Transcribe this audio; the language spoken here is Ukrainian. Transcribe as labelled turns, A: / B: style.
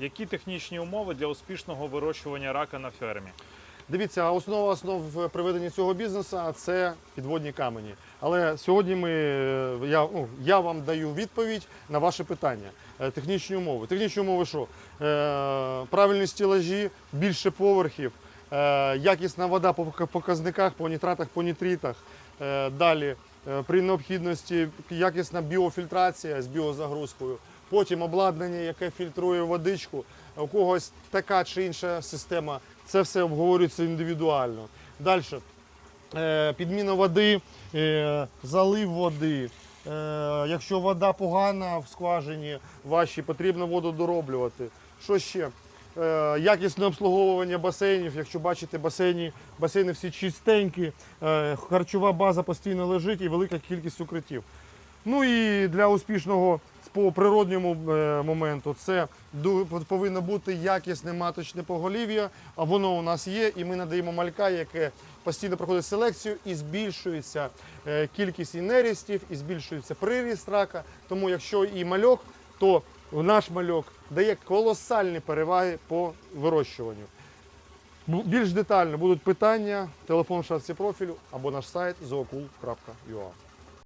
A: Які технічні умови для успішного вирощування рака на фермі?
B: Дивіться, основа основ в проведенні цього бізнесу це підводні камені. Але сьогодні ми, е, я, ну, я вам даю відповідь на ваше питання. Е, Технічні умови. Технічні умови що? Е, правильні стілажі, більше поверхів, е, якісна вода по показниках, по нітратах, по нітритах. Е, далі, е, при необхідності якісна біофільтрація з біозагрузкою. Потім обладнання, яке фільтрує водичку. У когось така чи інша система. Це все обговорюється індивідуально. Далі. Е, підміна води, е, залив води. Е, якщо вода погана в скважині вашій, потрібно воду дороблювати. Що ще? Якісне обслуговування басейнів. Якщо бачите, басейні, басейни всі чистенькі, харчова база постійно лежить і велика кількість укриттів. Ну і для успішного по природньому е, моменту це повинно бути якісне маточне поголів'я, а воно у нас є, і ми надаємо малька, яке постійно проходить селекцію і збільшується е, кількість і нерістів, і збільшується приріст рака. Тому якщо і мальок, то наш мальок дає колосальні переваги по вирощуванню. Більш детально будуть питання, телефон в шапці профілю або наш сайт zookul.ua.